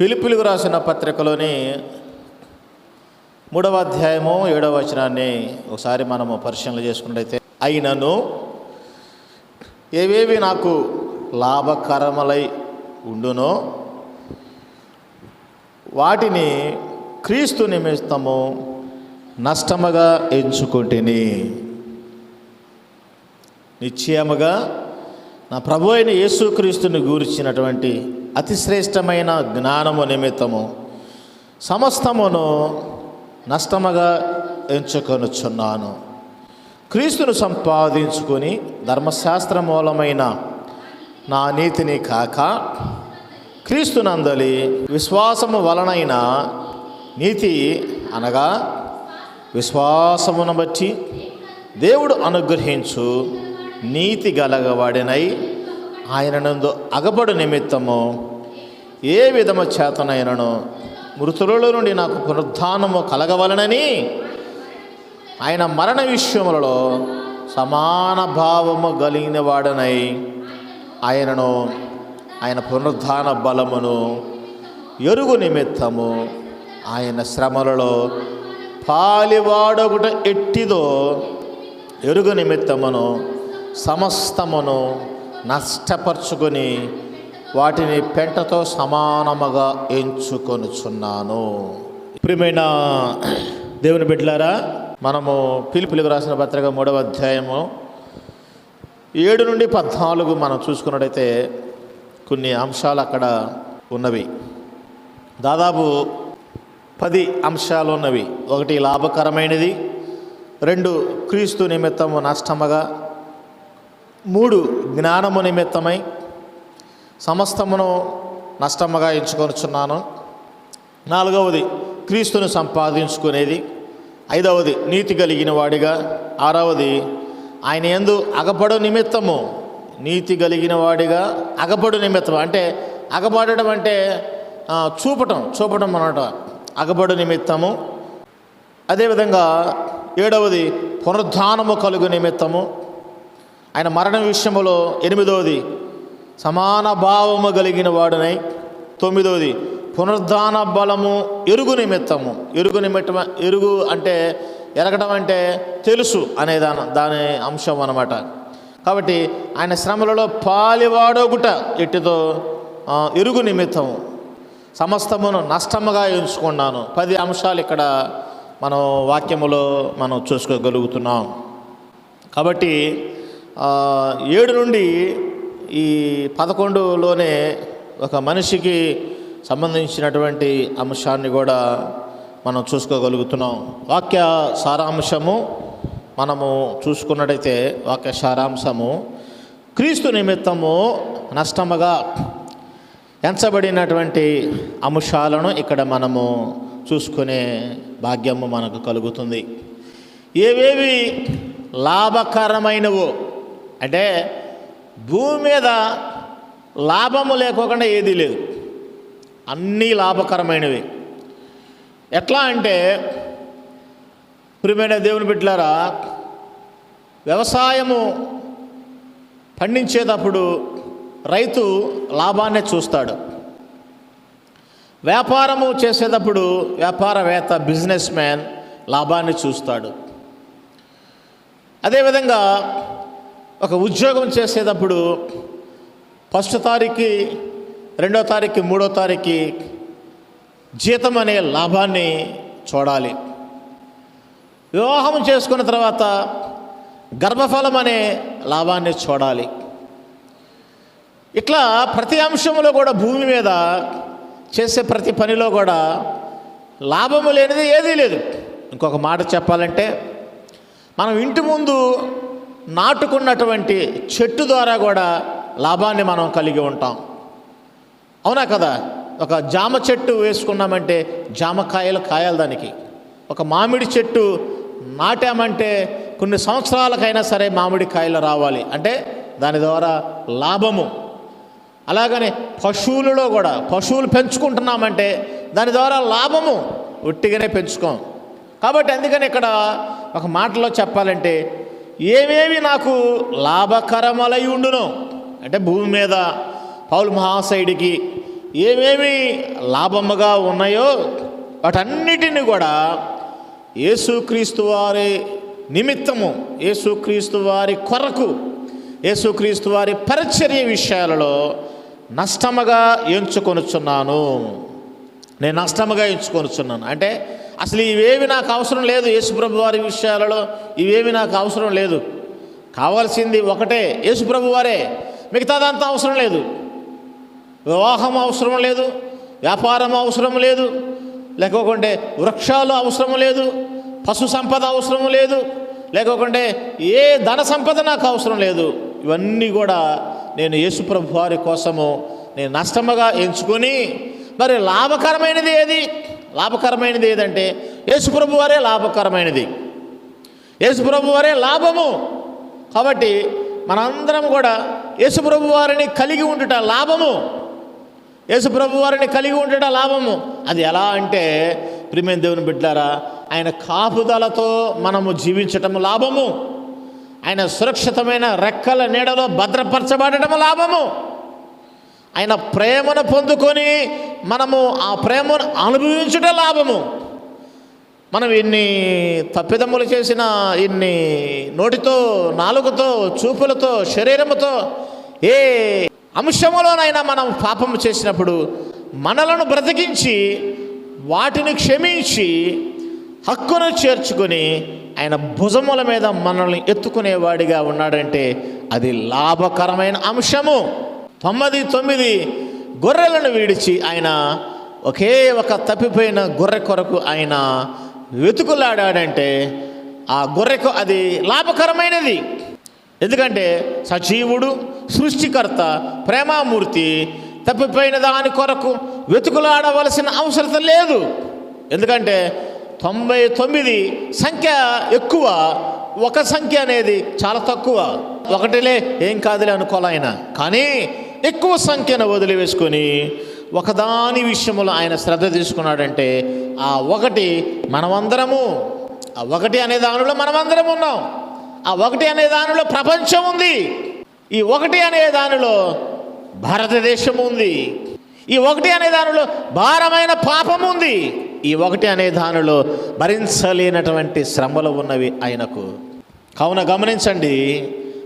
పిలుపులకు రాసిన పత్రికలోని మూడవ అధ్యాయము ఏడవ వచనాన్ని ఒకసారి మనము పరిశీలన చేసుకున్నట్టయితే అయినను ఏవేవి నాకు లాభకరములై ఉండునో వాటిని క్రీస్తు నిమిత్తము నష్టముగా ఎంచుకుంటుని. నిశ్చయముగా నా ప్రభు అయిన యేసుక్రీస్తుని గూర్చినటువంటి అతిశ్రేష్టమైన జ్ఞానము నిమిత్తము సమస్తమును నష్టముగా ఎంచుకొనుచున్నాను. క్రీస్తును సంపాదించుకొని ధర్మశాస్త్ర మూలమైన నా నీతిని కాక క్రీస్తునందలి విశ్వాసము వలనైన నీతి అనగా విశ్వాసమును బట్టి దేవుడు అనుగ్రహించు నీతి గలగవాడినై ఆయననందు అగబడు నిమిత్తము. ఏ విధము చేతనైనను? మృతులలో నుండి నాకు పునరుద్ధానము కలగవలనని? ఆయన మరణ విషయములలో సమాన భావము కలిగిన వాడనై ఆయనను ఆయన పునరుద్ధాన బలమును ఎరుగు నిమిత్తము ఆయన శ్రమలలో పాలివాడొకట ఎట్టిదో ఎరుగు నిమిత్తమును సమస్తమును నష్టపరుచుకొని వాటిని పెంటతో సమానముగా ఎంచుకొనుచున్నాను. ప్రియమైన దేవుని బిడ్డలారా మనము పిలుపులకు రాసిన పత్రిక మూడవ అధ్యాయము ఏడు నుండి పద్నాలుగు మనం చూసుకున్నట్టయితే కొన్ని అంశాలు అక్కడ ఉన్నవి. దాదాపు పది అంశాలు ఉన్నవి. ఒకటి లాభకరమైనది రెండు క్రీస్తు నిమిత్తము నష్టముగా మూడు జ్ఞానము నిమిత్తమై సమస్తమును నష్టముగా ఎంచుకొనుచున్నాను. నాలుగవది క్రీస్తును సంపాదించుకునేది. ఐదవది నీతి కలిగిన వాడిగా. ఆరవది ఆయన ఎందు అగపడు నిమిత్తము. నీతి కలిగిన వాడిగా అగపడు నిమిత్తం అంటే అగపడడం అంటే చూపటం చూపటం అనమాట. అగపడు నిమిత్తము. అదేవిధంగా ఏడవది పునరుద్ధానము కలుగు నిమిత్తము. ఆయన మరణ విషయములో ఎనిమిదవది. సమాన భావము కలిగిన వాడునై తొమ్మిదవది. పునరుద్ధాన బలము ఎరుగు నిమిత్తము. ఎరుగు నిమిత్తం ఎరుగు అంటే ఎరగడం అంటే తెలుసు అనే దాని దాని అంశం అనమాట కాబట్టి ఆయన శ్రమలలో పాలివాడోగుట ఎట్టితో ఎరుగు నిమిత్తము. సమస్తమును నష్టముగా ఎంచుకున్నాను. పది అంశాలు ఇక్కడ మనం వాక్యములో మనం చూసుకోగలుగుతున్నాం. కాబట్టి ఏడు నుండి ఈ పదకొండులోనే ఒక మనిషికి సంబంధించినటువంటి అంశాన్ని కూడా మనం చూసుకోగలుగుతున్నాం. వాక్య సారాంశము మనము చూసుకున్నట్టయితే వాక్య సారాంశము క్రీస్తు నిమిత్తము నష్టముగా ఎంచబడినటువంటి అంశాలను ఇక్కడ మనము చూసుకునే భాగ్యము మనకు కలుగుతుంది. ఏవేవి లాభకరమైనవో అంటే భూమి మీద లాభము లేకోకుండా ఏదీ లేదు. అన్నీ లాభకరమైనవి. ఎట్లా అంటే ప్రియమైన దేవుని బిడ్డలారా వ్యవసాయము పండించేటప్పుడు రైతు లాభాన్ని చూస్తాడు. వ్యాపారము చేసేటప్పుడు వ్యాపారవేత్త బిజినెస్ మ్యాన్ లాభాన్ని చూస్తాడు. అదేవిధంగా ఒక ఉద్యోగం చేసేటప్పుడు ఫస్ట్ తారీఖు రెండో తారీఖు మూడో తారీఖు జీతం అనే లాభాన్ని చూడాలి. వివాహం చేసుకున్న తర్వాత గర్భఫలం అనే లాభాన్ని చూడాలి. ఇట్లా ప్రతి అంశంలో కూడా భూమి మీద చేసే ప్రతి పనిలో కూడా లాభము లేనిది ఏదీ లేదు. ఇంకొక మాట చెప్పాలంటే మనం ఇంటి ముందు నాటుకున్నటువంటి చెట్టు ద్వారా కూడా లాభాన్ని మనం కలిగి ఉంటాం. అవునా కదా? ఒక జామ చెట్టు వేసుకున్నామంటే జామకాయలు కాయాలి దానికి. ఒక మామిడి చెట్టు నాటామంటే కొన్ని సంవత్సరాలకైనా సరే మామిడి కాయలు రావాలి. అంటే దాని ద్వారా లాభము. అలాగనే పశువులలో కూడా పశువులు పెంచుకుంటున్నామంటే దాని ద్వారా లాభము ఒట్టిగానే పెంచుకోం. కాబట్టి అందుకని ఇక్కడ ఒక మాటలో చెప్పాలంటే ఏమేమి నాకు లాభకరమలై ఉండును అంటే భూమి మీద పౌల్ మహాశయుడికి ఏమేమి లాభముగా ఉన్నాయో వాటన్నిటిని కూడా యేసుక్రీస్తు వారి నిమిత్తము యేసుక్రీస్తు వారి కొరకు యేసుక్రీస్తు వారి పరిచర్య విషయాలలో నష్టముగా ఎంచుకొనుచున్నాను. నేను నష్టముగా ఎంచుకొనుచున్నాను. అంటే అసలు ఇవేవి నాకు అవసరం లేదు యేసుప్రభు వారి విషయాలలో ఇవేవి నాకు అవసరం లేదు. కావాల్సింది ఒకటే యేసుప్రభు వారే. మిగతాదంతా అవసరం లేదు. వివాహం అవసరం లేదు వ్యాపారం అవసరం లేదు లేకపోతే వృక్షాలు అవసరం లేదు పశు సంపద అవసరం లేదు లేకపోతే ఏ ధన సంపద నాకు అవసరం లేదు. ఇవన్నీ కూడా నేను యేసుప్రభు వారి కోసము నేను నష్టముగా ఎంచుకొని మరి లాభకరమైనది ఏది? లాభకరమైనది ఏదంటే యేసుప్రభు వారే లాభకరమైనది. యేసుప్రభు వారే లాభము. కాబట్టి మనందరం కూడా యేసుప్రభు వారిని కలిగి ఉండుట లాభము. యేసుప్రభు వారిని కలిగి ఉండుట లాభము. అది ఎలా అంటే ప్రిమేన్ దేవుని బిడ్డారా ఆయన కాపుదలతో మనము జీవించటము లాభము. ఆయన సురక్షితమైన రెక్కల నీడలో భద్రపరచబడటము లాభము. ఆయన ప్రేమను పొందుకొని మనము ఆ ప్రేమను అనుభవించుట లాభము. మనం ఎన్ని తప్పిదమ్ములు చేసిన ఇన్ని నోటితో నాలుగుతో చూపులతో శరీరముతో ఏ అంశములోనైనా మనం పాపం చేసినప్పుడు మనలను బ్రతికించి వాటిని క్షమించి హక్కును చేర్చుకొని ఆయన భుజముల మీద మనల్ని ఎత్తుకునేవాడిగా ఉన్నాడంటే అది లాభకరమైన అంశము. తొమ్మిది తొమ్మిది గొర్రెలను విడిచి ఆయన ఒకే ఒక తప్పిపోయిన గొర్రె కొరకు ఆయన వెతుకులాడాడంటే ఆ గొర్రెకు అది లాభకరమైనది. ఎందుకంటే సజీవుడు సృష్టికర్త ప్రేమామూర్తి తప్పిపోయిన దాని కొరకు వెతుకులాడవలసిన అవసరం లేదు. ఎందుకంటే తొంభై తొమ్మిది సంఖ్య ఎక్కువ ఒక సంఖ్య అనేది చాలా తక్కువ. ఒకటిలే ఏం కాదులే అనుకోవాలి ఆయన. కానీ ఎక్కువ సంఖ్యను వదిలివేసుకొని ఒకదాని విషయంలో ఆయన శ్రద్ధ తీసుకున్నాడంటే ఆ ఒకటి మనమందరము ఆ ఒకటి అనే దానిలో మనమందరం ఉన్నాం ఆ ఒకటి అనే దానిలో ప్రపంచం ఉంది ఈ ఒకటి అనే దానిలో భారతదేశం ఉంది ఈ ఒకటి అనే దానిలో భారమైన పాపం ఉంది ఈ ఒకటి అనే దానిలో భరించలేనటువంటి శ్రమలు ఉన్నవి ఆయనకు. కావున గమనించండి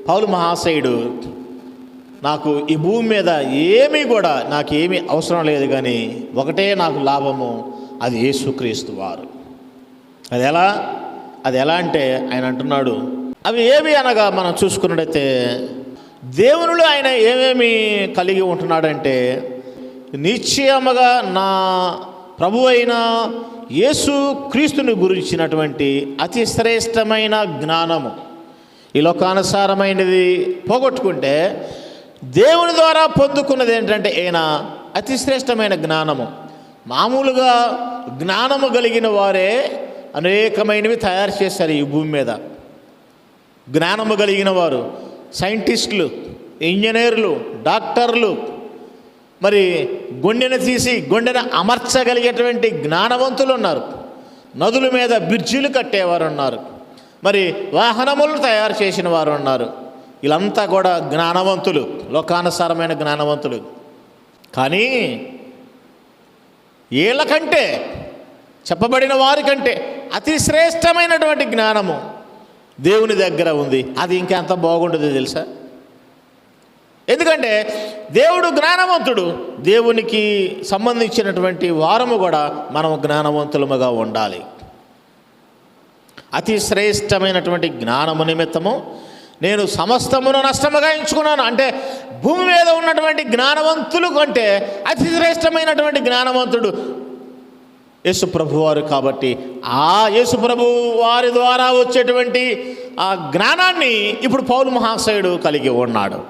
పౌలు మహాశయుడు నాకు ఈ భూమి మీద ఏమీ కూడా నాకు ఏమీ అవసరం లేదు కానీ ఒకటే నాకు లాభము అది యేసుక్రీస్తు వారు. అది ఎలా? అది ఎలా అంటే ఆయన అంటున్నాడు అవి ఏవి అనగా మనం చూసుకున్నట్టయితే దేవునిలో ఆయన ఏమేమి కలిగి ఉంటున్నాడంటే నిశ్చయముగా నా ప్రభు అయిన యేసు క్రీస్తుని గురించినటువంటి అతి శ్రేష్టమైన జ్ఞానము. ఈ లోకానుసారమైనది పోగొట్టుకుంటే దేవుని ద్వారా పొందుకున్నది ఏంటంటే ఈయన అతి శ్రేష్టమైన జ్ఞానము. మామూలుగా జ్ఞానము కలిగిన వారే అనేకమైనవి తయారు చేశారు ఈ భూమి మీద. జ్ఞానము కలిగిన వారు సైంటిస్టులు ఇంజనీర్లు డాక్టర్లు మరి గుండెను తీసి గుండెను అమర్చగలిగేటువంటి జ్ఞానవంతులు ఉన్నారు. నదుల మీద బ్రిడ్జిలు కట్టేవారు ఉన్నారు. మరి వాహనములు తయారు చేసిన వారు ఉన్నారు. వీళ్ళంతా కూడా జ్ఞానవంతులు లోకానుసారమైన జ్ఞానవంతులు. కానీ వీళ్ళకంటే చెప్పబడిన వారికంటే అతి శ్రేష్టమైనటువంటి జ్ఞానము దేవుని దగ్గర ఉంది. అది ఇంకా ఎంత బాగుంటుందో తెలుసా? ఎందుకంటే దేవుడు జ్ఞానవంతుడు. దేవునికి సంబంధించినటువంటి వారము కూడా మనం జ్ఞానవంతులముగా ఉండాలి. అతి శ్రేష్టమైనటువంటి జ్ఞానము నిమిత్తము నేను సమస్తమును నష్టముగా ఎంచుకున్నాను. అంటే భూమి మీద ఉన్నటువంటి జ్ఞానవంతులు కంటే అతి శ్రేష్టమైనటువంటి జ్ఞానవంతుడు యేసు ప్రభువారు కాబట్టి ఆ యేసు ప్రభు వారి ద్వారా వచ్చేటువంటి ఆ జ్ఞానాన్ని ఇప్పుడు పౌలు మహాశయుడు కలిగి ఉన్నాడు.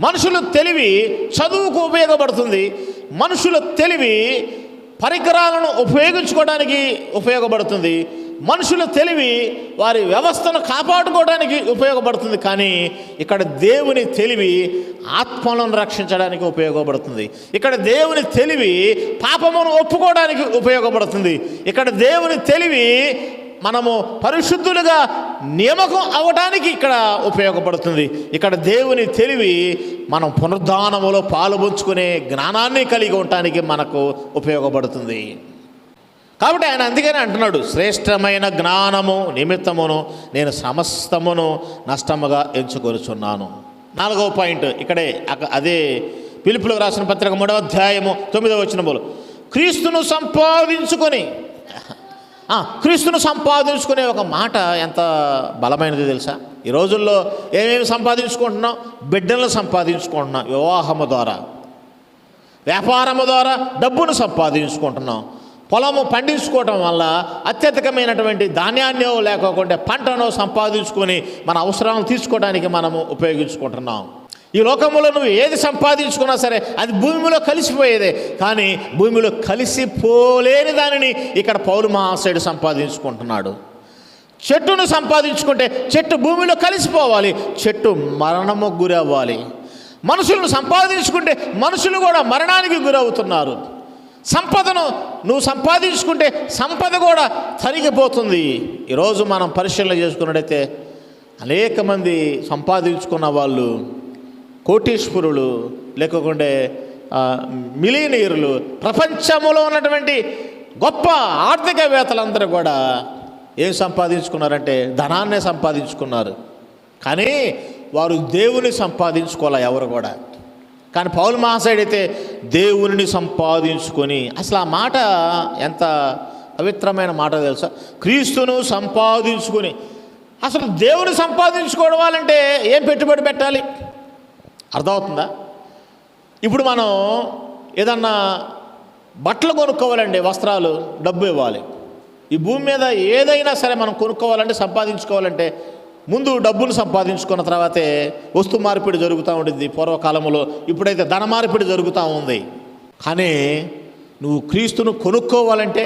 మనుషుల తెలివి చదువుకు ఉపయోగపడుతుంది. మనుషుల తెలివి పరికరాలను ఉపయోగించుకోవడానికి ఉపయోగపడుతుంది. మనుషుల తెలివి వారి వ్యవస్థను కాపాడుకోవడానికి ఉపయోగపడుతుంది కానీ ఇక్కడ దేవుని తెలివి ఆత్మలను రక్షించడానికి ఉపయోగపడుతుంది. ఇక్కడ దేవుని తెలివి పాపమును ఒప్పుకోవడానికి ఉపయోగపడుతుంది. ఇక్కడ దేవుని తెలివి మనము పరిశుద్ధులుగా నియామకం అవ్వడానికి ఇక్కడ ఉపయోగపడుతుంది. ఇక్కడ దేవుని తెలివి మనం పునరుద్ధానములో పాలుపంచుకునే జ్ఞానాన్ని కలిగి ఉండటానికి మనకు ఉపయోగపడుతుంది. కాబట్టి ఆయన అందుకనే అంటున్నాడు శ్రేష్టమైన జ్ఞానము నిమిత్తమును నేను సమస్తమును నష్టముగా ఎంచుకొనుచున్నాను. నాలుగవ పాయింట్ ఇక్కడే అదే పిలుపులకు రాసిన పత్రిక మూడవ అధ్యాయము తొమ్మిదవ వచనములు. క్రీస్తును సంపాదించుకొని క్రీస్తును సంపాదించుకునే ఒక మాట ఎంత బలమైనది తెలుసా? ఈ రోజుల్లో ఏమేమి సంపాదించుకుంటున్నాం? బిడ్డలను సంపాదించుకుంటున్నాం వివాహము ద్వారా. వ్యాపారము ద్వారా డబ్బును సంపాదించుకుంటున్నాం. పొలము పండించుకోవటం వల్ల అత్యధికమైనటువంటి ధాన్యాన్ని లేకోకుండా పంటను సంపాదించుకొని మన అవసరాలను తీసుకోవడానికి మనము ఉపయోగించుకుంటున్నాం. ఈ లోకంలో నువ్వు ఏది సంపాదించుకున్నా సరే అది భూమిలో కలిసిపోయేదే. కానీ భూమిలో కలిసిపోలేని దానిని ఇక్కడ పౌరు మహాశయుడు సంపాదించుకుంటున్నాడు. చెట్టును సంపాదించుకుంటే చెట్టు భూమిలో కలిసిపోవాలి చెట్టు మరణము గురి అవ్వాలి మనుషులను సంపాదించుకుంటే మనుషులు కూడా మరణానికి గురవుతున్నారు. సంపదను నువ్వు సంపాదించుకుంటే సంపద కూడా తరిగిపోతుంది. ఈరోజు మనం పరిశీలన చేసుకున్నట్టయితే అనేక మంది సంపాదించుకున్న వాళ్ళు కోటీశ్వరులు లేకుంటే మిలీనీరులు ప్రపంచంలో ఉన్నటువంటి గొప్ప ఆర్థికవేత్తలందరూ కూడా ఏం సంపాదించుకున్నారంటే ధనాన్నే సంపాదించుకున్నారు. కానీ వారు దేవుని సంపాదించుకోలే ఎవరు కూడా. కానీ పౌల్ మహాశయుడు అయితే దేవుని సంపాదించుకొని అసలు ఆ మాట ఎంత పవిత్రమైన మాట తెలుసా? క్రీస్తును సంపాదించుకొని. అసలు దేవుని సంపాదించుకోవడం వాళ్ళంటే ఏం పెట్టుబడి పెట్టాలి? అర్థమవుతుందా? ఇప్పుడు మనం ఏదన్నా బట్టలు కొనుక్కోవాలండి వస్త్రాలు డబ్బు ఇవ్వాలి. ఈ భూమి మీద ఏదైనా సరే మనం కొనుక్కోవాలంటే సంపాదించుకోవాలంటే ముందు డబ్బులు సంపాదించుకున్న తర్వాతే వస్తు మార్పిడి జరుగుతూ ఉండింది పూర్వకాలంలో ఇప్పుడైతే ధన మార్పిడి జరుగుతూ ఉంది. కానీ నువ్వు క్రీస్తును కొనుక్కోవాలంటే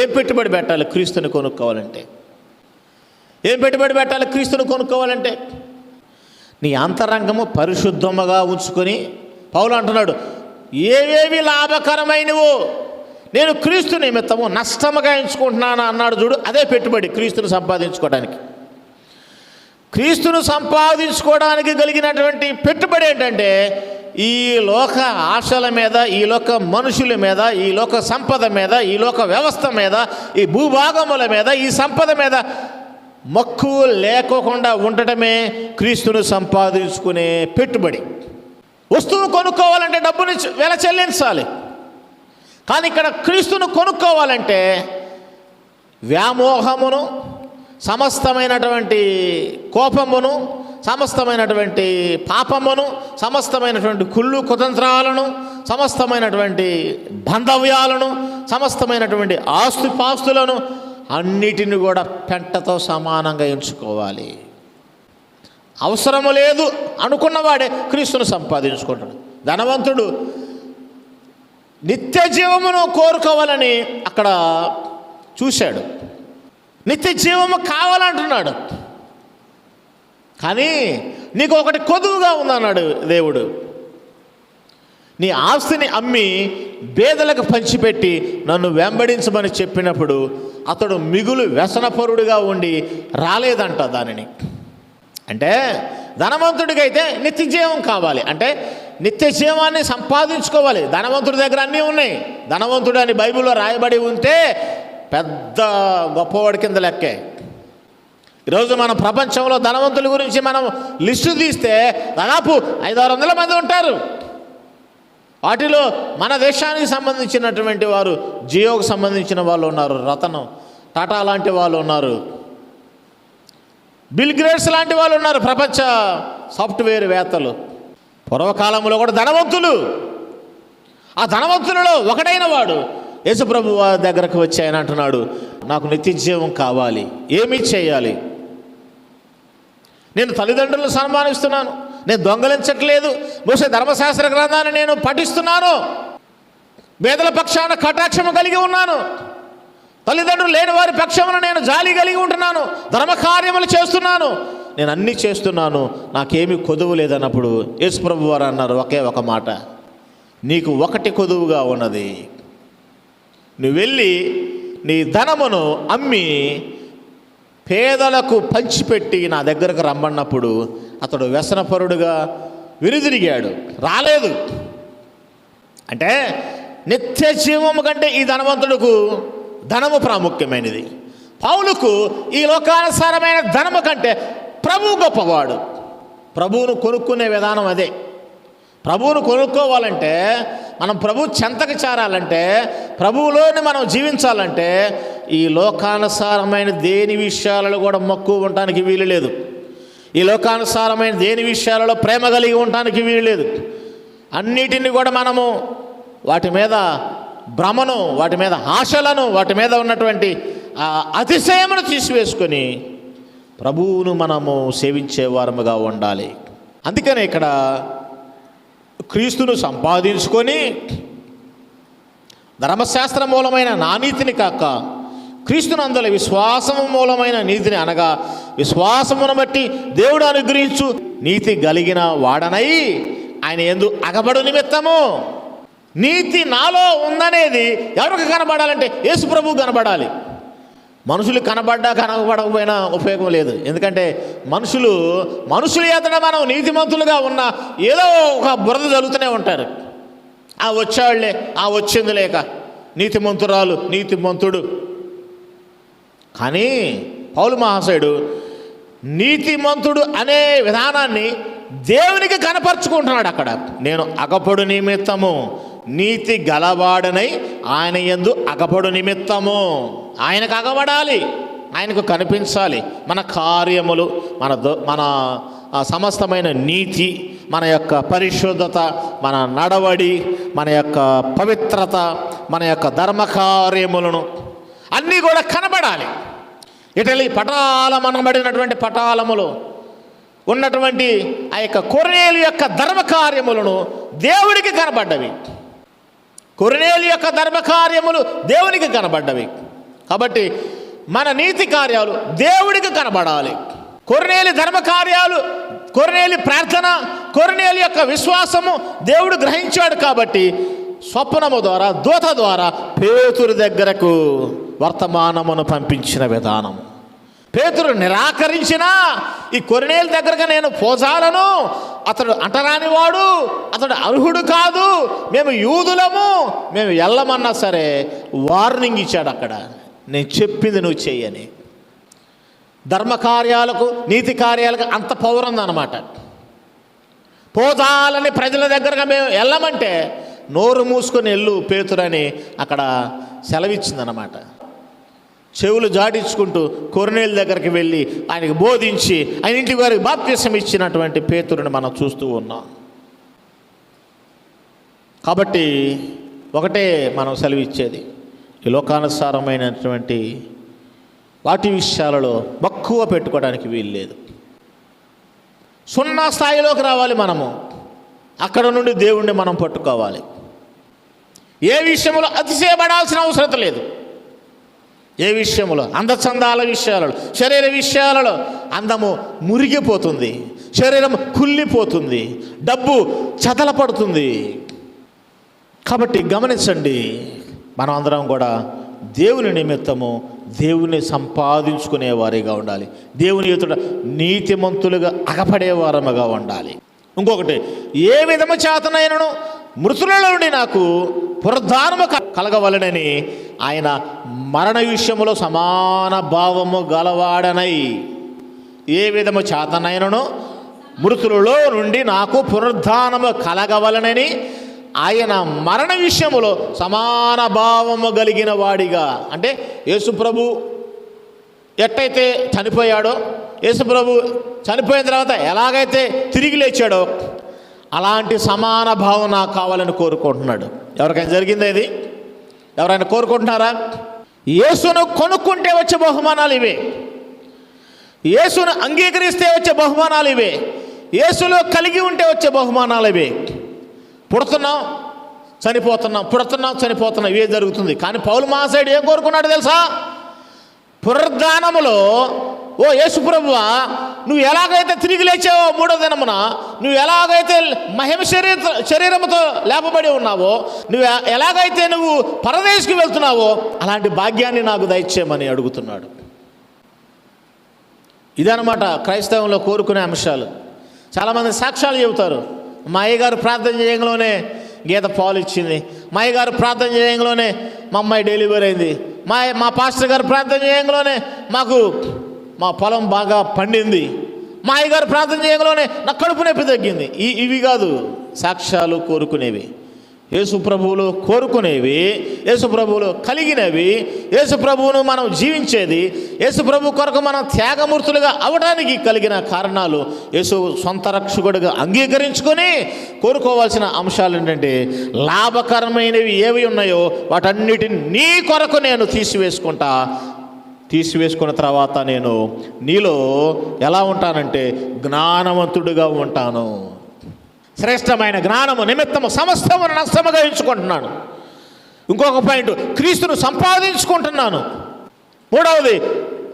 ఏం పెట్టుబడి పెట్టాలి క్రీస్తుని కొనుక్కోవాలంటే? ఏం పెట్టుబడి పెట్టాలి క్రీస్తుని కొనుక్కోవాలంటే? నీ అంతరంగము పరిశుద్ధముగా ఉంచుకొని పౌలు అంటున్నాడు ఏవేవి లాభకరమైనవో నేను క్రీస్తు నిమిత్తము నష్టముగా ఎంచుకుంటున్నాను? అన్నాడు చూడు అదే పెట్టుబడి క్రీస్తుని సంపాదించుకోవడానికి. క్రీస్తును సంపాదించుకోవడానికి కలిగినటువంటి పెట్టుబడి ఏంటంటే ఈ లోక ఆశల మీద ఈ లోక మనుషుల మీద ఈ లోక సంపద మీద ఈ లోక వ్యవస్థ మీద ఈ భూభాగముల మీద ఈ సంపద మీద మక్కువ లేకోకుండా ఉండటమే క్రీస్తును సంపాదించుకునే పెట్టుబడి. వస్తువు కొనుక్కోవాలంటే డబ్బుని వెల చెల్లించాలి. కానీ ఇక్కడ క్రీస్తును కొనుక్కోవాలంటే వ్యామోహమును సమస్తమైనటువంటి కోపమును సమస్తమైనటువంటి పాపమును సమస్తమైనటువంటి కుళ్ళు కుతంత్రాలను సమస్తమైనటువంటి బంధవ్యాలను సమస్తమైనటువంటి ఆస్తుపాస్తులను అన్నిటిని కూడా పెంటతో సమానంగా ఎంచుకోవాలి. అవసరము లేదు అనుకున్నవాడే క్రీస్తును సంపాదించుకుంటాడు. ధనవంతుడు నిత్య జీవమును కోరుకోవాలని అక్కడ చూశాడు. నిత్య జీవము కావాలంటున్నాడు. కానీ నీకు ఒకటి కొదువుగా ఉందన్నాడు దేవుడు. నీ ఆస్తిని అమ్మి బేదలకు పంచిపెట్టి నన్ను వెంబడించమని చెప్పినప్పుడు అతడు మిగులు వ్యసనపరుడుగా ఉండి రాలేదంట దానిని. అంటే ధనవంతుడికైతే నిత్య జీవం కావాలి. అంటే నిత్య జీవాన్ని సంపాదించుకోవాలి. ధనవంతుడి దగ్గర అన్నీ ఉన్నాయి. ధనవంతుడు అని బైబిల్లో రాయబడి ఉంటే పెద్ద గొప్పవాడి కింద లెక్కే. ఈరోజు మన ప్రపంచంలో ధనవంతుల గురించి మనం లిస్టు తీస్తే దాదాపు ఐదు ఆరు వందల మంది ఉంటారు. వాటిలో మన దేశానికి సంబంధించినటువంటి వారు జియోకు సంబంధించిన వాళ్ళు ఉన్నారు రతనం టాటా లాంటి వాళ్ళు ఉన్నారు. బిల్ గ్రేట్స్ లాంటి వాళ్ళు ఉన్నారు ప్రపంచ సాఫ్ట్వేర్ వేత్తలు పూర్వకాలంలో కూడా ధనవంతులు. ఆ ధనవంతులలో ఒకడైన వాడు యేసుప్రభు వారి దగ్గరకు వచ్చి ఆయన అంటున్నాడు నాకు నిత్యజీవం కావాలి. ఏమి చేయాలి? నేను తల్లిదండ్రులను సన్మానిస్తున్నాను. నేను దొంగలించట్లేదు. బహుశా ధర్మశాస్త్ర గ్రంథాన్ని నేను పఠిస్తున్నాను. వేదల పక్షాన కటాక్షము కలిగి ఉన్నాను. తల్లిదండ్రులు లేని వారి పక్షమున నేను జాలి కలిగి ఉంటున్నాను. ధర్మకార్యములు చేస్తున్నాను. నేను అన్నీ చేస్తున్నాను. నాకేమీ కొదువు లేదన్నప్పుడు యేసుప్రభు వారు అన్నారు ఒకే ఒక మాట. నీకు ఒకటి కొదువుగా ఉన్నది. నువ్వు వెళ్ళి నీ ధనమును అమ్మి పేదలకు పంచిపెట్టి నా దగ్గరకు రమ్మన్నప్పుడు అతడు వ్యసనపరుడుగా విరుదిరిగాడు. రాలేదు. అంటే నిత్య జీవము కంటే ఈ ధనవంతుడుకు ధనము ప్రాముఖ్యమైనది. పౌలుకు ఈ లోకానుసారమైన ధనము కంటే ప్రభు గొప్పవాడు. ప్రభువును కొనుక్కునే విధానం అదే. ప్రభువును కొనుక్కోవాలంటే మనం ప్రభు చెంతకు చేరాలంటే ప్రభువులోని మనం జీవించాలంటే ఈ లోకానుసారమైన దేని విషయాలలో కూడా మక్కువ ఉండటానికి వీలు లేదు. ఈ లోకానుసారమైన దేని విషయాలలో ప్రేమ కలిగి ఉండటానికి వీలు లేదు. అన్నిటిని కూడా మనము వాటి మీద భ్రమను వాటి మీద ఆశలను వాటి మీద ఉన్నటువంటి ఆ అతిశయమును తీసివేసుకొని ప్రభువును మనము సేవించే వారముగా ఉండాలి. అందుకనే ఇక్కడ క్రీస్తును సంపాదించుకొని ధర్మశాస్త్ర మూలమైన నా నీతిని కాక క్రీస్తునందల విశ్వాసము మూలమైన నీతిని అనగా విశ్వాసమును బట్టి దేవుడు అనుగ్రహించు నీతి కలిగిన వాడనై ఆయన ఎందు అగబడు నిమిత్తము. నీతి నాలో ఉందనేది ఎవరికి కనబడాలంటే యేసు ప్రభు కనబడాలి. మనుషులు కనబడ్డా కనబడకపోయినా ఉపయోగం లేదు. ఎందుకంటే మనుషులు మనుషులు ఎదుట మనం నీతిమంతులుగా ఉన్న ఏదో ఒక బురద జరుగుతూనే ఉంటారు. ఆ వచ్చాళ్ళే ఆ వచ్చింది లేక నీతిమంతురాలు నీతిమంతుడు. కానీ పౌలు మహాశయుడు నీతిమంతుడు అనే విధానాన్ని దేవునికి కనపరుచుకుంటున్నాడు అక్కడ. నేను అగపడు నిమిత్తము నీతి గలవాడనై ఆయన ఎందు అగపడు నిమిత్తము. ఆయనకు అగబడాలి ఆయనకు కనిపించాలి. మన కార్యములు మన దో మన సమస్తమైన నీతి మన యొక్క పరిశుద్ధత మన నడవడి మన యొక్క పవిత్రత మన యొక్క ధర్మకార్యములను అన్నీ కూడా కనబడాలి. ఇటలీ పటాలం అనబడినటువంటి పటాలములు ఉన్నటువంటి ఆ యొక్క కొరనేలు యొక్క ధర్మకార్యములను దేవుడికి కనబడ్డవి. కొరనేలు యొక్క ధర్మకార్యములు దేవునికి కనబడ్డవి. కాబట్టి మన నీతి కార్యాలు దేవుడికి కనబడాలి. కొరనేలి ధర్మకార్యాలు కొరనేలి ప్రార్థన కొరనేలి యొక్క విశ్వాసము దేవుడు గ్రహించాడు కాబట్టి స్వప్నము ద్వారా దూత ద్వారా పేతురు దగ్గరకు వర్తమానమును పంపించిన విధానం. పేతురు నిరాకరించినా ఈ కొరినేల దగ్గరగా నేను పోజాలను అతడు అంటరానివాడు అతడు అర్హుడు కాదు మేము యూదులము మేము వెళ్ళమన్నా సరే వార్నింగ్ ఇచ్చాడు అక్కడ. నేను చెప్పింది నువ్వు చేయని ధర్మకార్యాలకు నీతి కార్యాలకు అంత పవర్ ఉందన్నమాట. పోదాలని ప్రజల దగ్గరగా మేము వెళ్ళమంటే నోరు మూసుకొని వెళ్ళు పేతురని అక్కడ సెలవిచ్చిందనమాట చెవులు జాడించుకుంటూ కొరనేళ్ళ దగ్గరికి వెళ్ళి ఆయనకి బోధించి ఆయన ఇంటి వారికి బాప్త్యసం ఇచ్చినటువంటి పేతురుని మనం చూస్తూ ఉన్నాం. కాబట్టి ఒకటే మనం సెలవిచ్చేది. ఈ లోకానుసారమైనటువంటి వాటి విషయాలలో మక్కువ పెట్టుకోవడానికి వీలు లేదు. సున్నా స్థాయిలోకి రావాలి మనము. అక్కడ నుండి దేవుణ్ణి మనం పట్టుకోవాలి. ఏ విషయంలో అతిశయపడాల్సిన అవసరం లేదు. ఏ విషయంలో? అందచందాల విషయాలలో శరీర విషయాలలో అందము మురిగిపోతుంది. శరీరం కుళ్ళిపోతుంది. డబ్బు చదలపడుతుంది. కాబట్టి గమనించండి. మనం అందరం కూడా దేవుని నిమిత్తము దేవుని సంపాదించుకునే వారిగా ఉండాలి. దేవుని ఎదుట నీతిమంతులుగా అగపడేవారముగా ఉండాలి. ఇంకొకటి ఏ విధము చేతనైనను మృతులలో నుండి నాకు పునరుద్ధానము కలగవలనని ఆయన మరణ విషయంలో సమాన భావము గలవాడనై. ఏ విధము చేతనైనను మృతులలో నుండి నాకు పునరుద్ధానము కలగవలనని ఆయన మరణ విషయములో సమాన భావము కలిగిన వాడిగా. అంటే యేసుప్రభు ఎట్టయితే చనిపోయాడో యేసుప్రభు చనిపోయిన తర్వాత ఎలాగైతే తిరిగి లేచాడో అలాంటి సమాన భావం నాకు కావాలని కోరుకుంటున్నాడు. ఎవరికైనా జరిగిందా ఇది? ఎవరైనా కోరుకుంటున్నారా? యేసును కొనుక్కుంటే వచ్చే బహుమానాలు ఇవే. యేసును అంగీకరిస్తే వచ్చే బహుమానాలు ఇవే. యేసులో కలిగి ఉంటే వచ్చే బహుమానాలు ఇవే. పుడుతున్నాం చనిపోతున్నాం పుడుతున్నాం చనిపోతున్నాం ఇవే జరుగుతుంది. కానీ పౌలు మహాశయుడు ఏం కోరుకున్నాడు తెలుసా? పునరుద్ధానములో ఓ యేసుప్రభువా నువ్వు ఎలాగైతే తిరిగి లేచావో మూడో దినమున నువ్వు ఎలాగైతే మహిమ శరీర శరీరముతో లేపబడి ఉన్నావో నువ్వు ఎలాగైతే నువ్వు పరదేశికి వెళ్తున్నావో అలాంటి భాగ్యాన్ని నాకు దయచేయమని అడుగుతున్నాడు. ఇదనమాట క్రైస్తవంలో కోరుకునే అంశాలు. చాలామంది సాక్ష్యాలు చెబుతారు. మా అయ్యగారు ప్రార్థన చేయంలోనే గీత పాలు ఇచ్చింది. మా అయ్యగారు ప్రార్థన చేయంలోనే మా అమ్మాయి డెలివరీ అయింది. మా మా పాస్టర్ గారు ప్రార్థన చేయంలోనే మాకు మా పొలం బాగా పండింది. మా అయ్యగారు ప్రార్థన చేయంలోనే నా కడుపు నొప్పి తగ్గింది. ఈ ఇవి కాదు సాక్ష్యాలు కోరుకునేవి. యేసుప్రభువులు కోరుకునేవి యేసుప్రభువులు కలిగినవి యేసుప్రభువును మనం జీవించేది యేసుప్రభు కొరకు మనం త్యాగమూర్తులుగా అవడానికి కలిగిన కారణాలు యేసు సొంత రక్షకుడిగా అంగీకరించుకొని కోరుకోవాల్సిన అంశాలు ఏంటంటే లాభకరమైనవి ఏవి ఉన్నాయో వాటన్నిటిని నీ కొరకు నేను తీసివేసుకుంటా. తీసివేసుకున్న తర్వాత నేను నీలో ఎలా ఉంటానంటే జ్ఞానవంతుడిగా ఉంటాను. శ్రేష్టమైన జ్ఞానము నిమిత్తము సమస్తమును నష్టముగా ఎంచుకుంటున్నాను. ఇంకొక పాయింట్ క్రీస్తును సంపాదించుకుంటున్నాను. మూడవది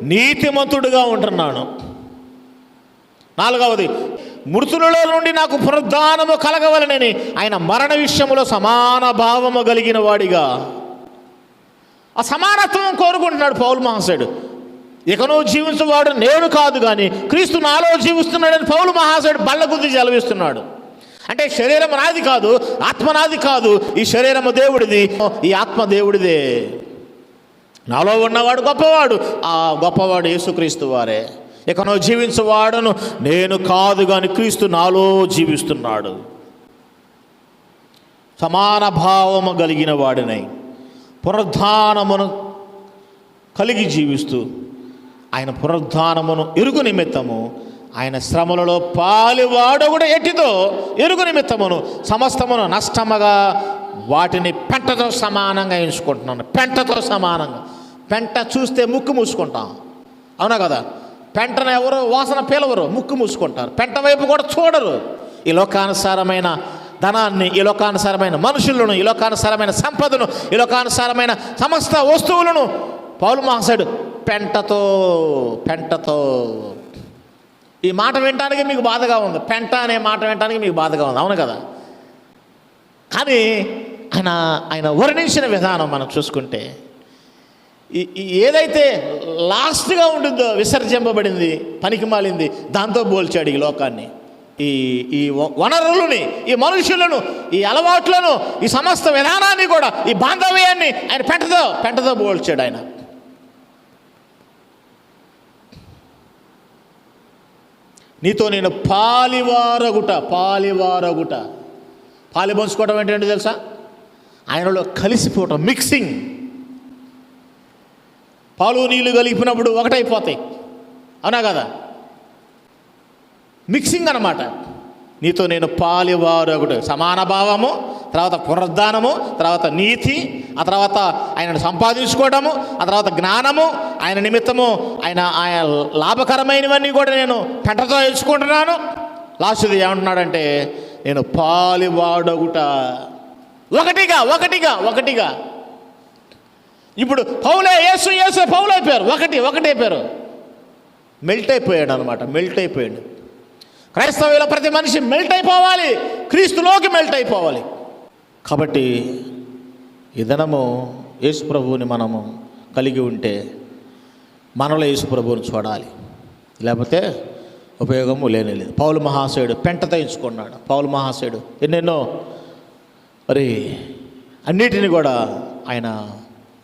నీతిమంతుడుగా ఉంటున్నాను. నాలుగవది మృతులలో నుండి నాకు పునరుద్ధానము కలగవలనని ఆయన మరణ విషయంలో సమాన భావము కలిగిన వాడిగా. ఆ సమానత్వం కోరుకుంటున్నాడు పౌల్ మహాశయుడు. ఇక జీవించేవాడు నేను కాదు కానీ క్రీస్తు నాలో జీవిస్తున్నాడని పౌలు మహాశయుడు బళ్ళ గుద్ది జలవిస్తున్నాడు. అంటే శరీరం నాది కాదు ఆత్మ నాది కాదు ఈ శరీరము దేవుడిది ఈ ఆత్మ దేవుడిదే. నాలో ఉన్నవాడు గొప్పవాడు ఆ గొప్పవాడు యేసుక్రీస్తు వారే. ఇక నువ్వు జీవించేవాడును నేను కాదు కానీ క్రీస్తు నాలో జీవిస్తున్నాడు. సమాన భావము కలిగిన వాడినై పునరుద్ధానమును కలిగి జీవిస్తూ ఆయన పునరుద్ధానమును ఇరుగు నిమిత్తము ఆయన శ్రమలలో పాలివాడు కూడా ఎట్టితో ఎరుగు నిమిత్తమును సమస్తమును నష్టముగా వాటిని పెంటతో సమానంగా ఎంచుకుంటున్నాను. పెంటతో సమానంగా. పెంట చూస్తే ముక్కు మూసుకుంటాం. అవునా కదా? పెంటను ఎవరు? వాసన పేలవరు. ముక్కు మూసుకుంటారు. పెంట వైపు కూడా చూడరు. ఈ లోకానుసారమైన ధనాన్ని ఈ లోకానుసారమైన మనుషులను ఈ లోకానుసారమైన సంపదను ఈ లోకానుసారమైన సమస్త వస్తువులను పౌలు మహాశయుడు పెంటతో పెంటతో ఈ మాట వినటానికి మీకు బాధగా ఉంది. పెంట అనే మాట వినటానికి మీకు బాధగా ఉంది. అవును కదా? కానీ ఆయన ఆయన వర్ణించిన విధానం మనం చూసుకుంటే ఏదైతే లాస్ట్గా ఉంటుందో విసర్జింపబడింది పనికి మాలింది దాంతో పోల్చాడు ఈ లోకాన్ని. ఈ ఈ వ- వనరులని ఈ మనుషులను ఈ అలవాట్లను ఈ సమస్త విధానాన్ని కూడా ఈ బాంధవ్యాన్ని ఆయన పెంటతో పెంటతో పోల్చాడు ఆయన. నీతో నేను పాలివారగుట పాలివారగుట. పాలి పంచుకోవడం ఏంటంటే తెలుసా? ఆయనలో కలిసిపోవటం మిక్సింగ్ పాలు నీళ్ళు కలిపినప్పుడు ఒకటైపోతాయి. అవునా కదా? మిక్సింగ్ అన్నమాట. నీతో నేను పాలివారు ఒకటి సమాన భావము తర్వాత పునరుద్ధానము తర్వాత నీతి ఆ తర్వాత ఆయనను సంపాదించుకోవడము ఆ తర్వాత జ్ఞానము ఆయన నిమిత్తము ఆయన ఆయన లాభకరమైనవన్నీ కూడా నేను పెంటతో ఎంచుకుంటున్నాను లాస్ట్ది ఏమంటున్నాడంటే నేను పాలివాడొగుట ఒకటిగా ఒకటిగా ఒకటిగా. ఇప్పుడు పౌలే యేసు యేసు పౌలైపోయారు అయిపోయారు ఒకటి ఒకటి అయిపోయారు మెల్ట్ అయిపోయాడు అనమాట మెల్ట్ అయిపోయాడు. క్రైస్తవుల ప్రతి మనిషి మెల్ట్ అయిపోవాలి. క్రీస్తులోకి మెల్ట్ అయిపోవాలి. కాబట్టి ఈ దినము యేసు ప్రభువుని మనము కలిగి ఉంటే మనలో యేసు ప్రభువుని చూడాలి. లేకపోతే ఉపయోగము లేనేలేదు పౌలు మహాశయుడు పెంట ఎంచుకున్నాడు పౌలు మహాశయుడు ఎన్నెన్నో మరి అన్నిటిని కూడా ఆయన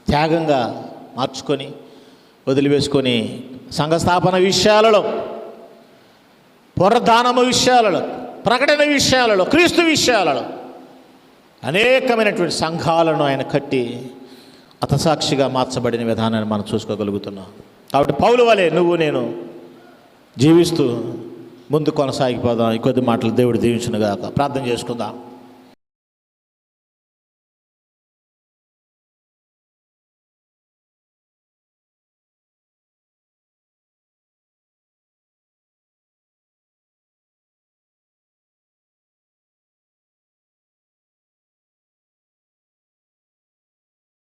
త్యాగంగా మార్చుకొని వదిలివేసుకొని సంఘస్థాపన విషయాలలో పునరుద్ధానము విషయాలలో ప్రకటన విషయాలలో క్రీస్తు విషయాలలో అనేకమైనటువంటి సంఘాలను ఆయన కట్టి అతసాక్షిగా మార్చబడిన విధానాన్ని మనం చూసుకోగలుగుతున్నాం. కాబట్టి పౌలు వలె నువ్వు నేను జీవిస్తూ ముందు కొనసాగిపోదాం. ఈ కొద్ది మాటలు దేవుడు దీవించునుగాక. ప్రార్థన చేసుకుందాం.